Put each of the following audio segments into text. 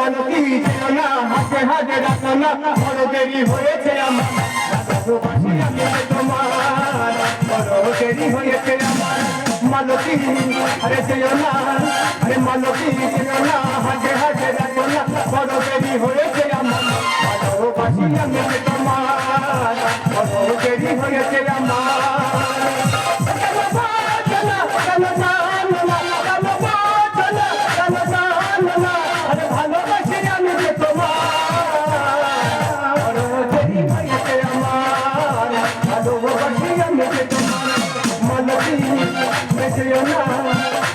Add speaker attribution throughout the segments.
Speaker 1: মালতী ছিল না হাতে হাতে রাখো না, বড় দেরি হয়েছে আমার। ভালোবাসি আমি তোমার, বড় দেরি হয়েছে আমার। মালতী আরে ছিল না আরে মালতী ছিল না হাতে হাতে রাখো না, বড় দেরি হয়েছে আমার। ভালোবাসি আমি তোমার, বড় দেরি হয়েছে আমার। বেঁচেও না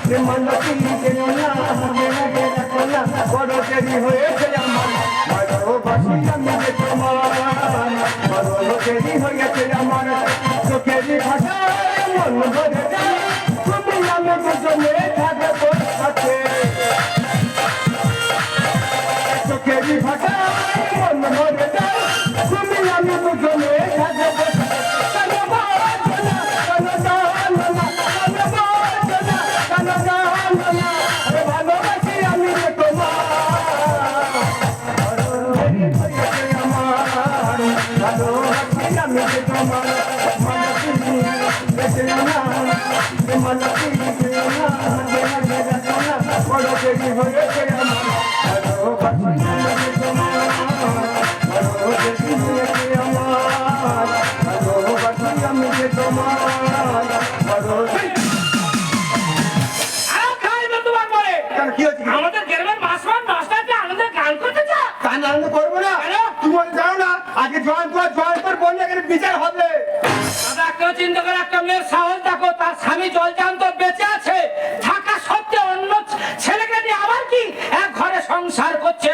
Speaker 1: রে মানসী যেও না মেরা গেরা কোলা বড় দেরি হয়েছে আমার ভালোবাসি আমি যে তোমার বড় দেরি হয়েছে আমার চোখেরই ভাষায় মন ভরে তুমি মন তুমি আমি দুজনে থাকে আজকে জয়ন্তর জয়ন্তর বললে বিচার হবে।
Speaker 2: সাহস তার স্বামী জলজান্ত বেঁচে আছে। থাকা সত্ত্বে অন্য ছেলেকে নিয়ে আবার কি? এক ঘরে সংসার করছে।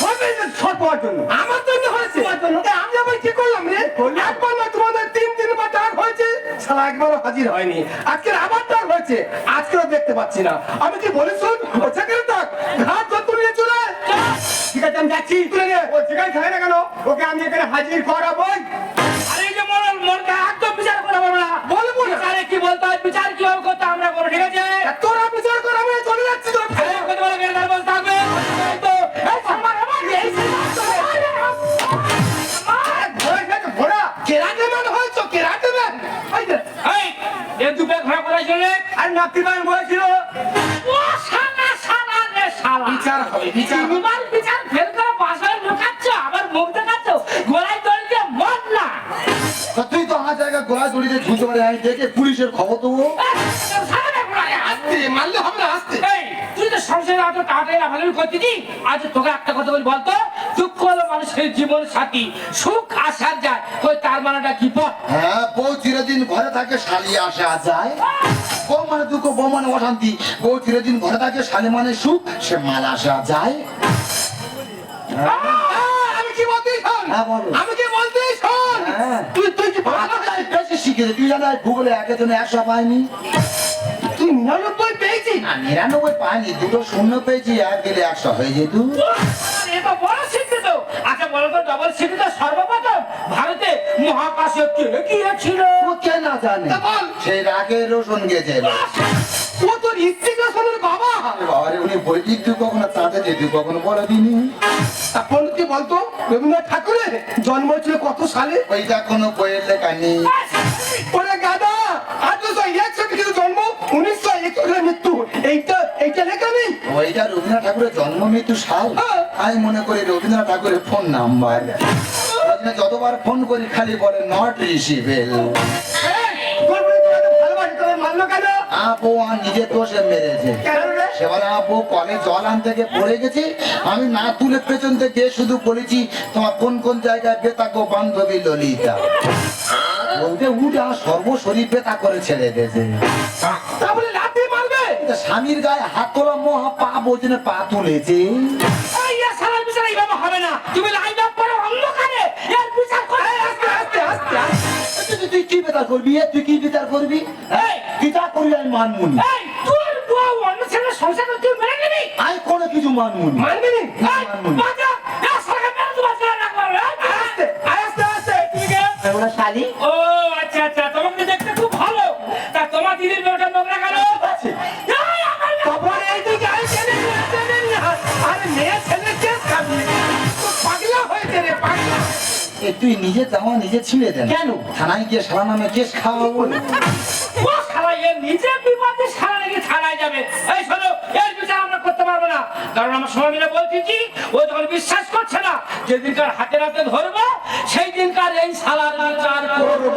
Speaker 1: হবে যে সৎ হওয়ার জন্য।
Speaker 2: আমার জন্য হয়েছে।
Speaker 1: তোমার জন্য। এ, আমি আবার কি করলাম রে? একবার না তোমাদের তিন তিনবার ডাক হয়েছে। শালা একবারও হাজির হয়নি। আজকের আবার ডাক হয়েছে। আজকেও দেখতে পাচ্ছি না। আমি কি বলি শুন? ও সেখানে ডাক ঘাট যত নিয়ে চলে ঠিক আছে আমি যাচ্ছি। তুলে নে ও সেখানে থাকে না কেন? ওকে আমি এখানে হাজির করাবোই
Speaker 2: আরে এই যে মরল মরকে একদম বিচার করে বলব না
Speaker 1: বলব না।
Speaker 2: বিচারে কি বিচার কীভাবে করতে হয় আমরা করব ঠিক আছে?
Speaker 1: তোরা বিচার কর আমি চলে যাচ্ছি তোর
Speaker 2: আরে কত বড় গেরদার বলতে থাকবে। এই তো এই সম্মান আমার
Speaker 3: গোড়া জড়িয়ে ঝুঁকে পারে আমি দেখে পুলিশের খবর দেবো।
Speaker 1: আস্তে মারলে হবে না আস্তে।
Speaker 2: তুই তো সংসারে এত তাড়াতাড়ি লাফালাফি করতেছি আজ তোকে একটা কথা বলি বলতো? দুঃখ হলো মানুষের জীবন সাথী সুখ আসার যায়। ওই তার মানাটা কি পথ
Speaker 3: হ্যাঁ বউ চিরদিন ঘরে থাকে শালি আসা যায়। বউ মানে দুঃখ বউ মানে অশান্তি। বউ চিরদিন ঘরে থাকে শালি মানে সুখ সে মাল আসা যায়।
Speaker 1: আমি কি বলতে
Speaker 3: হ্যাঁ।
Speaker 1: আমি কি বলতে
Speaker 3: হ্যাঁ।
Speaker 1: তুই তুই কি ভালো
Speaker 3: বেশি শিখেছে। তুই জানো ভূগোলে জন্য একশো পাইনি?
Speaker 1: তুই নিরানব্বই পেয়েছিস
Speaker 3: আর নিরানব্বই পাইনি। দুটো শূন্য পেয়েছি এক গেলে একশো হয়ে যেত
Speaker 2: বড় শিক্ষিত। আচ্ছা বলো তো ডবল শিক্ষিত সর্বপ্রথম ভারতে মহাকাশে কে গিয়েছিল?
Speaker 3: ও কে না জানে। সেই রাগে রোশন গেছে।
Speaker 1: ও তোর ইস্তিকা শোনের বাবা?
Speaker 3: আরে উনি বৈদিক তুই কখনো চাঁদে যেতে কখনো বলে দিনি
Speaker 1: তা পণ্ডিত বলতো? রবীন্দ্রনাথ ঠাকুরের জন্ম হয়েছিল কত সালে?
Speaker 3: ওইটা কোনো বইয়ের লেখা নেই
Speaker 1: ওরে গাদা আঠারোশো একষট্টি কিন্তু জন্ম উনিশশো একষট্টি মৃত্যু। এইটা এইটা লেখা নেই?
Speaker 3: ওইটা রবীন্দ্রনাথ ঠাকুরের জন্ম মৃত্যু সাল।
Speaker 1: হ্যাঁ।
Speaker 3: আমি মনে করি রবীন্দ্রনাথ ঠাকুরের ফোন নাম্বার ওই যতবার ফোন করি খালি বলে নট রিসিভেল
Speaker 1: এই, তোর বলে তোর এত ভালোবাসি তোর মানলো কেন
Speaker 3: আপু আর নিজে তো সে মেরেছে সেবারে আপু কলে জল আনতে গিয়ে পড়ে গেছে। আমি না তুলে পেছন থেকে শুধু বলেছি তোমার কোন কোন জায়গায় বেতাকো বান্ধবী ললিতা? বলতে উঠে বেতা করে ছেড়ে দিয়েছে
Speaker 1: মারবে?
Speaker 3: স্বামীর গায়ে হাত তোলা মহা পা বোঝনে পা তুলেছে।
Speaker 2: হবে না। তুমি লাইন আপ
Speaker 1: যদি
Speaker 3: তুই কি বেতার করবি? তুই কি বেতার করবি? বিচার করি আমি মানমুনি। আমি কোনো কিছু মানমুনি।
Speaker 1: মানবি
Speaker 2: আচ্ছা আচ্ছা তোমাকে দেখতে খুব ভালো। তা তোমার দিদির লোটা নোংরা কেন? আচ্ছা, তারপরে এই যে গাই
Speaker 1: ছেলে ছেলে আর মেয়ে ছেলে কে পাগলা হয়েছে রে পাগলা।
Speaker 3: এ তুই নিজে জামা নিজে ছিঁড়ে দেন
Speaker 2: কেন?
Speaker 3: থানায় গিয়ে সারা নামে কেস খাওয়া বলে
Speaker 2: নিজে বিপদে সারা নাকি থানায় যাবে। এই শোনো এর বিচার আমরা করতে পারব না। কারণ আমার সময় মিলে বলছি কি ও যখন বিশ্বাস করছে না যেদিনকার হাতে হাতে ধরবো সেই দিনকার এই শালার বিচার করব।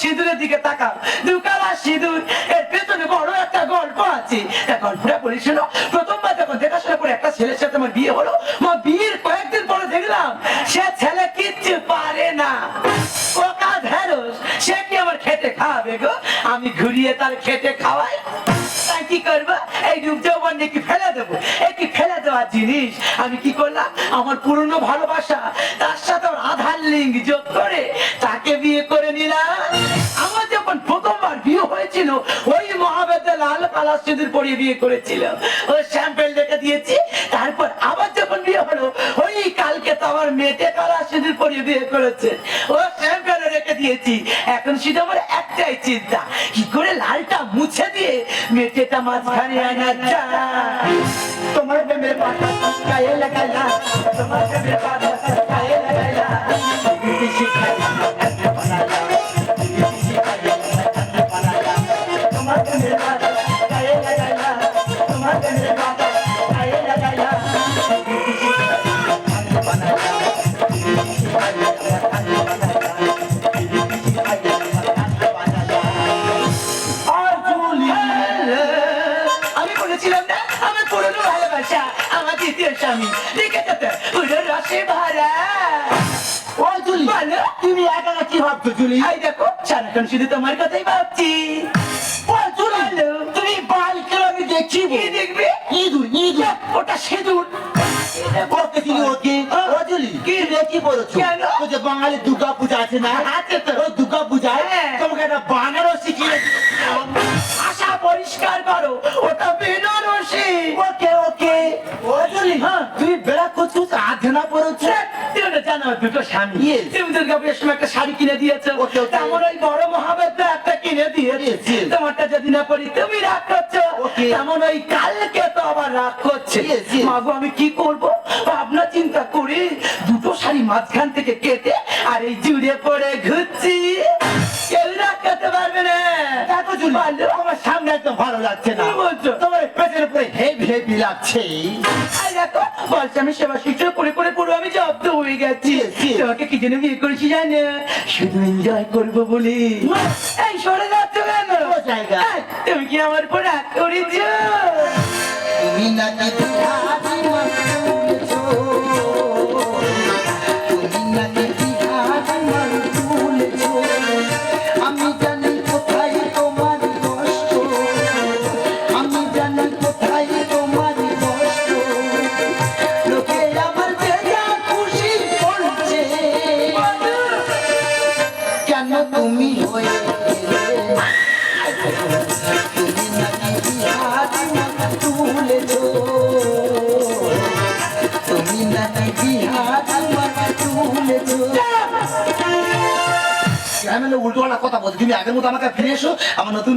Speaker 4: সিঁদুরের দিকে তাকাও। দুকালা সিঁদুর, এর পেছনে বড় একটা গল্প আছে। তা গল্পটা বলি, শোনো, প্রথমবার যখন দেখাশোনা করে একটা ছেলের সাথে আমার বিয়ে হলো। মা বিয়ের কয়েকদিন পরে দেখলাম, সে ছেলে কিচ্ছু পারে না। পোকা ঢেঁড়স সে কি আমার খেতে খাওয়াবে গো? আমি ঘুরিয়ে তার খেতে খাওয়াই। তাই কি করব? এই রূপ যৌবন নাকি ফেলে দেবো? এই কি ফেলে দেওয়ার জিনিস? আমি কি করলাম? আমার পুরনো ভালোবাসা, তার সাথে আধার লিঙ্ক যোগ করে তাকে সিঁদুর পরিয়ে বিয়ে করেছিল ওই স্যাম্পেল রেখে দিয়েছি, তারপর আবার যখন বিয়ে হলো, ওই কালকে তো আমার মেটে কালার সিঁদুর পরিয়ে বিয়ে করেছে। ও স্যাম্পেল রেখে দিয়েছি। এখন শুধু আমার একটাই চিন্তা, কি করে লালটা মুছে দিয়ে মেটেটা মাঝখানে আনা যায়? তোমার প্রেমের পাতা গায়ে লাগাইলা, তোমার প্রেমের পাতা জুলি এই দেখো সারাক্ষণ শুধু তোমার কথাই ভাবছি। তুমি বাল আমি দেখছি? কি দেখবে? ইঁদুর ইঁদুর। ওটা সিঁদুর।
Speaker 3: ওকে তুমি ওকে ও জুলি
Speaker 4: কি?
Speaker 3: তুমি কি বলেছ?
Speaker 4: কেন?
Speaker 3: ওই যে বাঙালি দুর্গা পূজা আছে না। দুর্গা পূজায়
Speaker 4: হ্যাঁ।
Speaker 3: তোমাকে একটা বানারও শিখিয়ে
Speaker 4: আশা পরিষ্কার করো ওটা বেনারসি।
Speaker 3: ওকে ওকে।
Speaker 4: হ্যাঁ।
Speaker 3: তুমি বেড়া করছ আধনা পড়েছো
Speaker 4: তুমি তো দুটো স্বামী। তুমি দুর্গা পুজোর সময় একটা শাড়ি কিনে দিয়েছ।
Speaker 3: Okay, okay.
Speaker 4: তেমন ওই বড় মহাবেদ্য একটা কিনে দিয়েছে।
Speaker 3: Yes, yes.
Speaker 4: তোমারটা যদি না পড়ি তুমি রাগ করছ। তেমন ওই কালকে তো আবার রাগ করছে।
Speaker 3: Yes, yes.
Speaker 4: মাগো আমি কি করব? ভাবনা চিন্তা করি দুটো শাড়ি মাঝখান থেকে কেটে আর এই জুড়ে পড়ে ঘুরছি। কেউ রাগ করতে পারবে না।
Speaker 3: জুলি
Speaker 4: পারল?
Speaker 3: আমার সামনে একদম ভালো লাগছে না।
Speaker 4: বলছো?
Speaker 3: তোমার পেছনে পুরো হেভি হেভি লাগছে।
Speaker 4: দেখো বলছে আমি সেবা শিক্ষা করে করে পুরো আমি জব্দ হয়ে গেছি. তোমাকে কি জন্য বিয়ে করেছি জানে? শুধু এনজয় করব বলি। এই সরে যাচ্ছ কেন? তুমি কি আমার উপর রাগ করেছ?
Speaker 3: তুমি নাকি উল্টো কথা বলছি তুমি আগের মতো আমাকে ফিরে এসো, আমার নতুন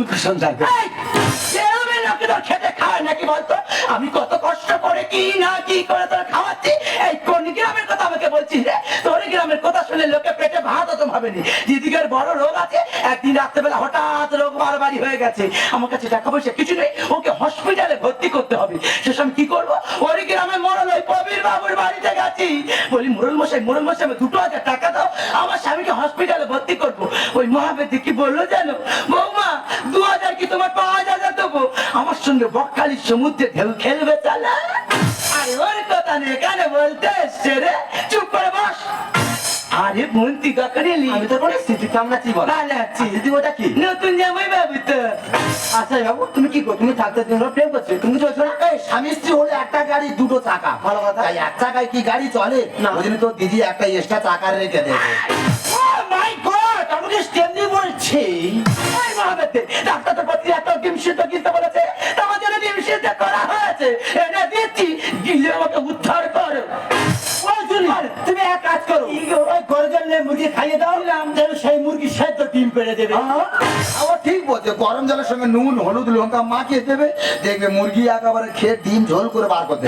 Speaker 4: যেভাবে খেতে খাওয়ায় নাকি বলতো? আমি কত কষ্ট করে কি না কি করে তোর খাওয়াচ্ছি, এই কোন গ্রামের কথা করলে লোকে পেটে ভাত হতো ভাবেনি। দিদিকের বড় রোগ আছে, একদিন রাত্রেবেলা হঠাৎ রোগ বারবারই হয়ে গেছে। আমার কাছে টাকা পয়সা কিছু নেই, ওকে হসপিটালে ভর্তি করতে হবে। সেসব আমি কি করব? ওই গ্রামে মরল ওই কবির বাবুর বাড়িতে গেছি। বলি, মুরল মশাই মুরল মশাই আমি দুটো হাজার টাকা দাও, আমার স্বামীকে হসপিটালে ভর্তি করব। ওই মহাবেদি কি বলল জানো বৌমা, দু হাজার কি তোমার পাঁচ হাজার দেবো? আমার সঙ্গে বকখালির সমুদ্রে ঢেউ খেলবে, চালা। আরে ওর নেই এখানে বলতে এসছে রে। চুপ করে বস। আরে বন্তি কাকারে
Speaker 1: আমি তো কোনো স্মৃতি কামড়াচ্ছি বল।
Speaker 4: ভালো আছি
Speaker 1: দিদি ওটা কি?
Speaker 4: নতুন জামাই বাবু তো
Speaker 1: আচ্ছা বাবু তুমি কি তুমি থাকতে তোমরা প্রেম করছ? তুমি চলছো না?
Speaker 3: এই স্বামী স্ত্রী হলে একটা গাড়ি দুটো চাকা।
Speaker 1: ভালো কথা।
Speaker 3: তাই এক চাকায় কি গাড়ি চলে?
Speaker 1: না।
Speaker 3: ওই জন্য তো দিদি একটা এক্সট্রা চাকা রেখে দেবে।
Speaker 4: ও মাই গড আমাকে স্টেমনি বলছে। ডাক্তার তো প্রতি একটা ডিম সিদ্ধ কিনতে বলেছে তোমার জন্য ডিম সিদ্ধ হয়েছে এটা দিচ্ছি গিলে আমাকে উদ্ধার করো। তুমি এক কাজ করো। ওই মুরগি খাইয়ে দাও। যেন সেই মুরগি সেদ্ধ ডিম পেড়ে দেবে।
Speaker 3: আবার ঠিক বলছে গরম জলের সঙ্গে নুন হলুদ লঙ্কা মাখিয়ে দেবে। দেখবে মুরগি একেবারে খেয়ে ডিম ঝোল করে বার করতে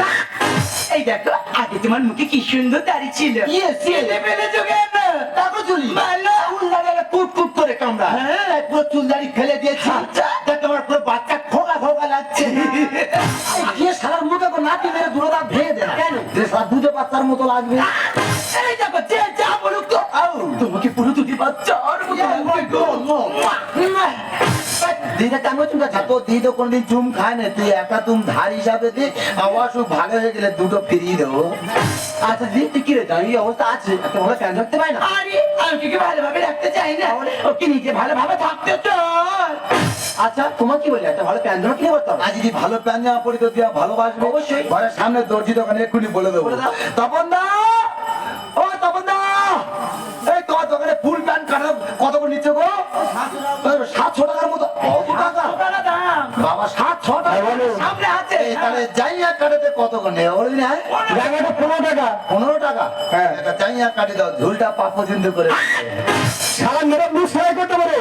Speaker 4: এই দেখো আগে তোমার মুখে কি সুন্দর দাড়ি ছিল। যোগে না।
Speaker 3: তারপর চুলি? চুল কুট কুট করে কামড়া
Speaker 4: হ্যাঁ পুরো চুলদারি ফেলে দিয়েছি।
Speaker 3: গিয়ে সারার মুখে নাতি মেরে দূরে দাঁত ভেঙে দেয়
Speaker 4: কেন?
Speaker 3: সারা দুধে বাচ্চার মতো লাগবে।
Speaker 4: এই দেখো যে যা বলুক তো। তোমাকে পুরো দুটি বাচ্চার মতো লাগবে।
Speaker 3: দিদা কেমন চুম খাচ্ছে তো দিদি তো কোনদিন চুম খায় না? তুই একা তুম ধার হিসাবে দে। আমার অসুখ ভালো হয়ে গেলে দুটো ফিরিয়ে দেবো।
Speaker 1: আচ্ছা দিদি তুই কি রে? জানো এই অবস্থা আছে। একটা ভালো প্যান ধরতে পারি না?
Speaker 4: আরে আমি কি ভালোভাবে রাখতে চাই না। ওকে নিজে ভালোভাবে থাকতে চল
Speaker 1: আচ্ছা তোমার কি বলি? একটা ভালো প্যান জামা কিনে করতে হবে
Speaker 3: আজ যদি ভালো প্যান জামা পরি তো তুই ভালোবাসবে।
Speaker 1: অবশ্যই।
Speaker 3: ঘরের সামনে দর্জি দোকানে এক্ষুনি বলে দেবো। তপন দা ও তপন দা এই তোমার দোকানে ফুল প্যান্ট কাটা কত করে নিচ্ছে গো? সাতশো টাকার মতো কত টাকা বাবা সাতশো টাকা
Speaker 4: সামনে আছে
Speaker 3: তাহলে যাইয়া কাটাতে কত করে নেই বলে হ্যাঁ?
Speaker 1: জায়গাটা পনেরো টাকা।
Speaker 3: পনেরো টাকা?
Speaker 1: হ্যাঁ।
Speaker 3: একটা চাইয়া কাটি দাও ঝুলটা পা পর্যন্ত করে
Speaker 1: সারা মেরে মুখ সেলাই করতে পারে।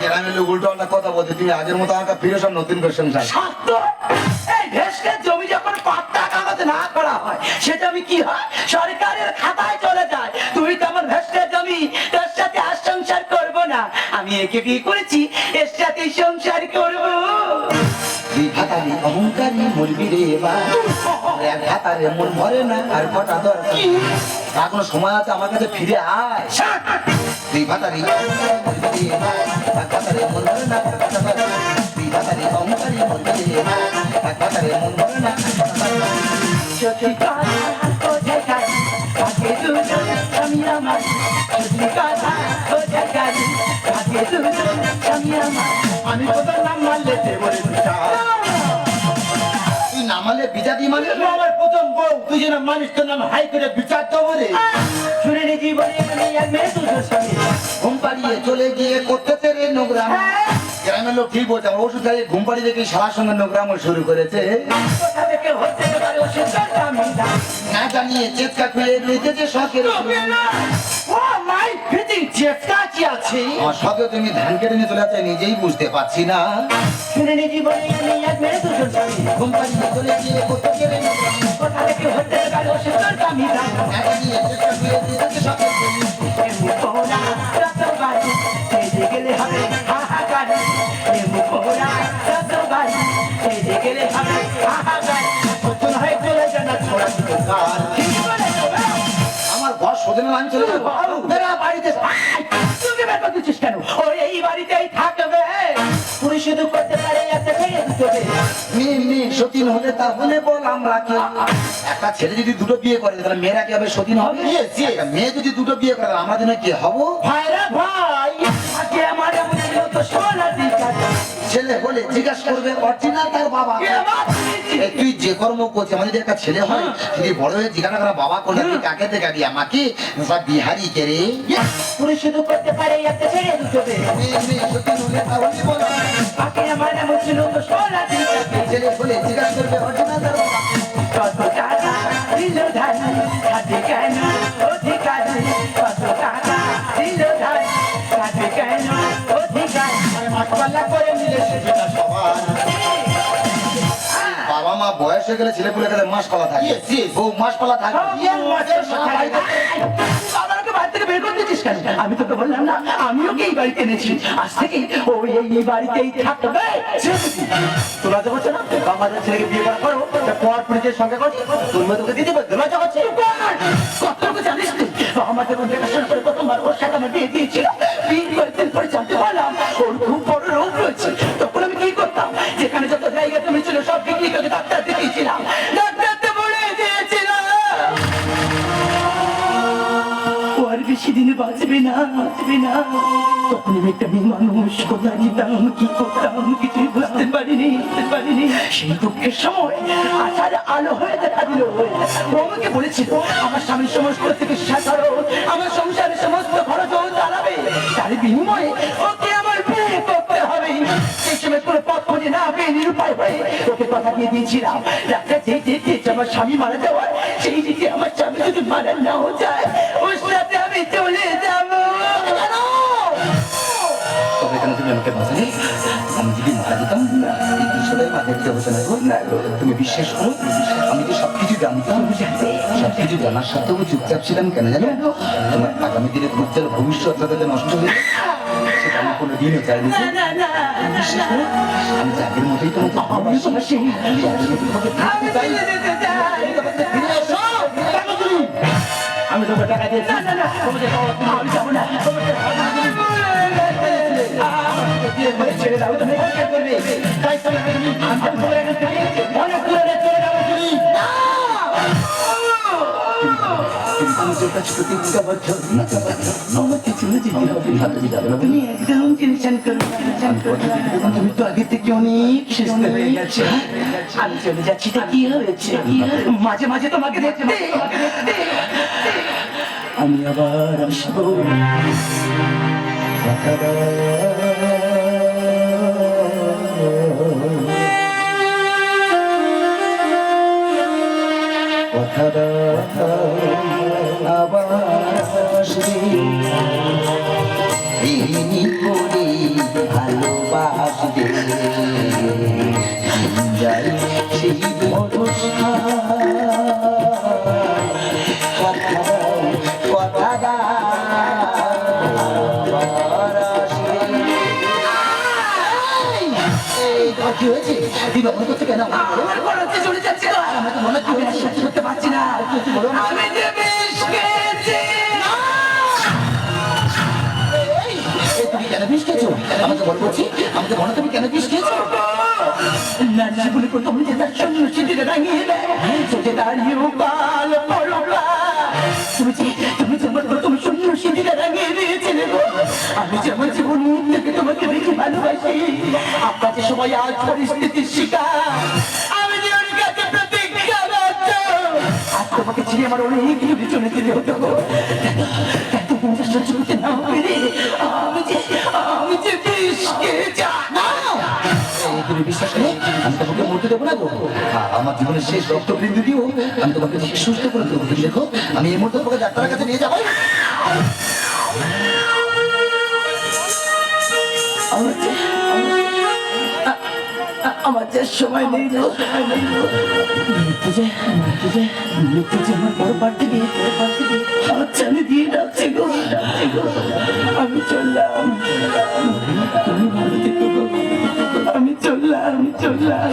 Speaker 3: গ্রামের লোক উল্টো পাল্টা কথা বলছে তুমি আগের মতো আমাকে ফিরে সব নতুন করে সংসার।
Speaker 4: সত্য। এই ভেসকের জমি যখন কাগজ না করা হয় সে জমি কি হয়? সরকারের খাতায় চলে যায়। তুই তেমন ভেসকের জমি না আমি একে বিয়ে করেছি এর সাথে সংসার করব।
Speaker 3: ভাতারি অহংকারী মুরগি রে এবার এক ভাতারে মন ভরে না আর কটা দরকার। এখনও সময় আছে আমার কাছে ফিরে আয়। দুই ভাতারি অহংকারী রে এবার, এক ভাতারে মন ভরে না, আর কটা দরকার। ভাতারি অহংকারী মুরগি রে এবার, এক ভাতারে মন ভরে না, আর কটা দরকার।
Speaker 4: আমি আমার। সত্যি কথা আগে দুজন আমি আমার আমি কোথাও নাম মারলে দেবরে
Speaker 3: তুই নামালে বিজাতি মানে
Speaker 4: আমার প্রথম বউ তুই যেন মানুষ তোর নাম হাই করে বিচার দেবো রে। শুনে নি জীবনে আমি এক মেয়ে দুজন স্বামী।
Speaker 3: ঘুম পাড়িয়ে চলে গিয়ে করতেছে রে নোংরাম গ্রামের লোক ঠিক বলছে আমার ওষুধ খাইয়ে ঘুম পাড়িয়ে দেখি সারার সঙ্গে নোংরাম শুরু করেছে। না জানিয়ে চেতকা খুলে রেখেছে শখের
Speaker 4: চেষ্টা কি আছে?
Speaker 3: আমার তুমি ধান কেটে নিয়ে চলে যাচ্ছে নিজেই বুঝতে পারছি না।
Speaker 4: শুনে জীবনে আমি এক মেয়ে
Speaker 3: চলে গিয়ে
Speaker 4: থেকে দাম এমনি সেজে গেলে হবে হাহাকার। এমনি সেজে গেলে হবে হয়ে চলে জানা ছোড়া।
Speaker 3: সোজনে আমি চলে যাব। বেড়া বাড়িতে
Speaker 4: তুমি বের করে দিচ্ছিস কেন? ও এই বাড়িতেই থাকবে। পুরুষ শুধু করতে পারে একটা ছেড়ে দিতে
Speaker 3: মেয়ে মেয়ে সতীন হলে তার হলে বল আমরা কে? একটা ছেলে যদি দুটো বিয়ে করে তাহলে মেয়েরা কি হবে সতীন হবে? মেয়ে যদি দুটো বিয়ে করে তাহলে আমরা যেন কি হব?
Speaker 4: ভাইরা ভাই আজকে আমার এমন ছিল তো সোনা
Speaker 3: ছেলে হলে জিজ্ঞাসা করবে অরিজিনাল তার বাবা? তুই যে কর্ম করছিস আমার যদি একটা ছেলে হয় যদি বড় হয়ে জিজ্ঞাসা করা বাবা করলে তুই কাকে দেখা দিয়ে আমাকে? সব বিহারি কে রে?
Speaker 4: পুরুষ শুধু করতে পারে একটা ছেড়ে আমার এমন ছিল তো সোনা
Speaker 3: ছেলে জিজ্ঞাসা করবে
Speaker 4: কত দিল ধান কেন অধিকার
Speaker 3: বয়স হয়ে গেলে ছেলে পুলে গেলে মাস পালা থাকে ও মাস পালা থাকে
Speaker 4: আমি তোকে বললাম না এই বাড়িতে এনেছি? আজ থেকে ও এই বাড়িতেই থাকবে। করছে না ছেলেকে বিয়ে করা করো পর পরিচয়ের সঙ্গে করছি তোর মতো তোকে দিতে পারবে লজ্জা করছে কত লোক জানিস আমাদের দেখাশোনা করে প্রথমবার ওর সাথে আমার বিয়ে দিয়েছিল। বিয়ে পরে জানতে পারলাম ওর খুব বড় রোগ রয়েছে। তখন আমি কি করতাম? যেখানে যত জায়গা তুমি ছিল সব বিক্রি করে ডাক্তার দেখিয়েছিলাম। ডাক্তারতে বলে দিয়েছিলাম। ও আর বেশি দিনে বাঁচবে না বাঁচবে না। তখন আমি একটা মেয়ে মানুষ কোথায় যেতাম কি করতাম, কিছুই বুঝতে পারিনি বুঝতে পারিনি। সেই দুঃখের সময় আশার আলো হয়ে দেখা দিল। ও আমাকে বলেছিল, আমার স্বামীর সমস্ত চিকিৎসা করো আমার সংসারের সমস্ত খরচ ও চালাবে তার বিনিময়ে ওকে কথা দিয়ে দিয়েছিলাম। যে আমার স্বামী মারা সেই দিকে আমার যদি যায়
Speaker 3: তবে তুমি আমাকে আমি যদি মারা এই তুমি বিশ্বাস করো? আমি তো সবকিছু জানতাম, সবকিছু জানার সত্ত্বেও চুপচাপ ছিলাম কেন জানো? তোমার আগামী দিনে ভবিষ্যৎ নষ্ট হয়ে আমি কোনো দিনও চাইনি আমি আগের মতোই তোমাকে
Speaker 4: আমি
Speaker 3: তোমাকে
Speaker 4: আমি
Speaker 3: চাই।
Speaker 4: আমি টাকা তোমাকে যাব না ছেড়ে দাও তুমি করবে তাই তোমার আমাকে চলে যেতে হবে
Speaker 3: তুমি
Speaker 4: একদম টেনশন করো টেনশন করো তুমি তো আগে থেকে অনেক সুস্থ হয়ে গেছে আমি চলে যাচ্ছি তা কি হয়েছে মাঝে মাঝে তোমাকে দেখতে আমি আবার আসব।
Speaker 3: কথাটা আবার যাই সেই হয়েছে কেন
Speaker 4: আমার পড়াতে চলে যাচ্ছে তো
Speaker 3: মনে
Speaker 4: আমি আর সহ্য করতে পারছি না
Speaker 3: আমাকে বল বলছি, আমাকে বলো তুমি কেন বিষ খেয়েছো?
Speaker 4: না জীবনে প্রথম যে তার শূন্য সিটিতে রাঙিয়ে দেয়। সোজে দাঁড়িয়েও পাল পরোলা তুমি যে তুমি প্রথম শূন্য সিটিতে রাঙিয়ে দিয়েছিলে আমি যে আমার জীবন থেকে তোমাকে বেশি ভালোবাসি আপনাকে সবাই আজ পরিস্থিতির শিকার। আমি যে কাছে তোমাকে ছেড়ে আমার অনেক দূরে চলে যেতে হতো আমি
Speaker 3: তোমাকে দেবো না আমার জীবনের শেষ রক্ত বিন্দু দিও আমি তোমাকে সুস্থ করে দেবো তুমি দেখো আমি এই মুহূর্তে তোমাকে ডাক্তারের কাছে নিয়ে যাব
Speaker 4: আমার আ- আমার যে সময় নেই আমার বড় পার থেকে দিয়ে ডাকছে গো আমি চললাম তুমি ভালো থেকো আমি চললাম আমি চললাম।